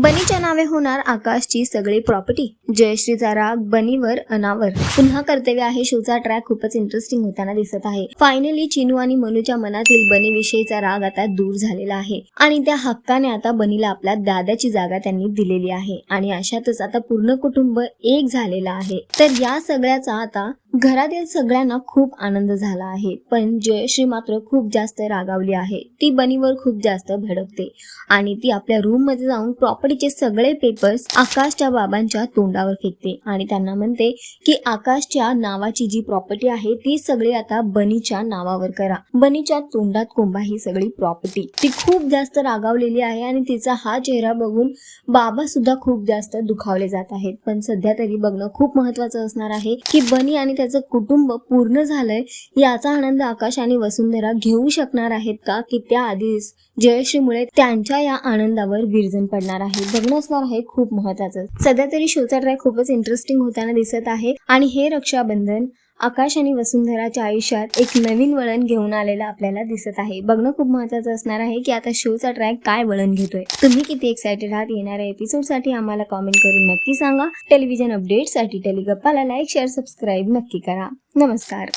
बनीच्या नावे होणार आकाशची सगळी प्रॉपर्टी जयश्रीचा राग बनीवर अनावर. पुन्हा कर्तव्य आहे शोचा ट्रॅक खूपच इंटरेस्टिंग होताना दिसत आहे. फायनली चिनू आणि मनूच्या मनातील बनी विषयीचा राग आता दूर झालेला आहे. आणि त्या हक्काने आता बनीला आपल्या दादाची जागा त्यांनी दिलेली आहे. आणि अशातच आता पूर्ण कुटुंब एक झालेलं आहे. तर या सगळ्याचा आता घरातील सगळ्यांना खूप आनंद झाला आहे. पण जयश्री मात्र खूप जास्त रागावली आहे. ती बनीवर खूप जास्त भडकते आणि ती आपल्या रूममध्ये जाऊन प्रॉपर्टीचे सगळे पेपर्स आकाशच्या बाबांच्या तोंडावर फेकते आणि त्यांना म्हणते की आकाशच्या नावाची जी प्रॉपर्टी आहे ती सगळी आता बनीच्या नावावर करा. बनीच्या तोंडात कोंबा ही सगळी प्रॉपर्टी ती खूप जास्त रागावलेली आहे आणि तिचा हा चेहरा बघून बाबा सुद्धा खूप जास्त दुखावले जात आहेत. पण सध्या तरी बघणं खूप महत्वाचं असणार आहे की बनी आणि त्याचं कुटुंब पूर्ण झालंय याचा आनंद आकाश आणि वसुंधरा घेऊ शकणार आहेत का? की त्याआधीच जयश्रीमुळे त्यांच्या या आनंदावर विरजन पडणार आहे. बघणं असणार आहे खूप महत्वाचं सध्या तरी शोचा ट्रॅक खूपच इंटरेस्टिंग होताना दिसत आहे. आणि हे रक्षाबंधन आकाश आणि वसुंधराच्या आयुष्यात एक नवीन वळण घेऊन आलेलं आपल्याला दिसत आहे. बघणं खूप महत्वाचं असणार आहे की आता शोचा ट्रॅक काय वळण घेतोय. तुम्ही किती एक्सायटेड आहात येणाऱ्या एपिसोडसाठी आम्हाला कॉमेंट करून नक्की सांगा. टेलिव्हिजन अपडेटसाठी टेलिगप्पाला लाईक शेअर सबस्क्राईब नक्की करा. नमस्कार.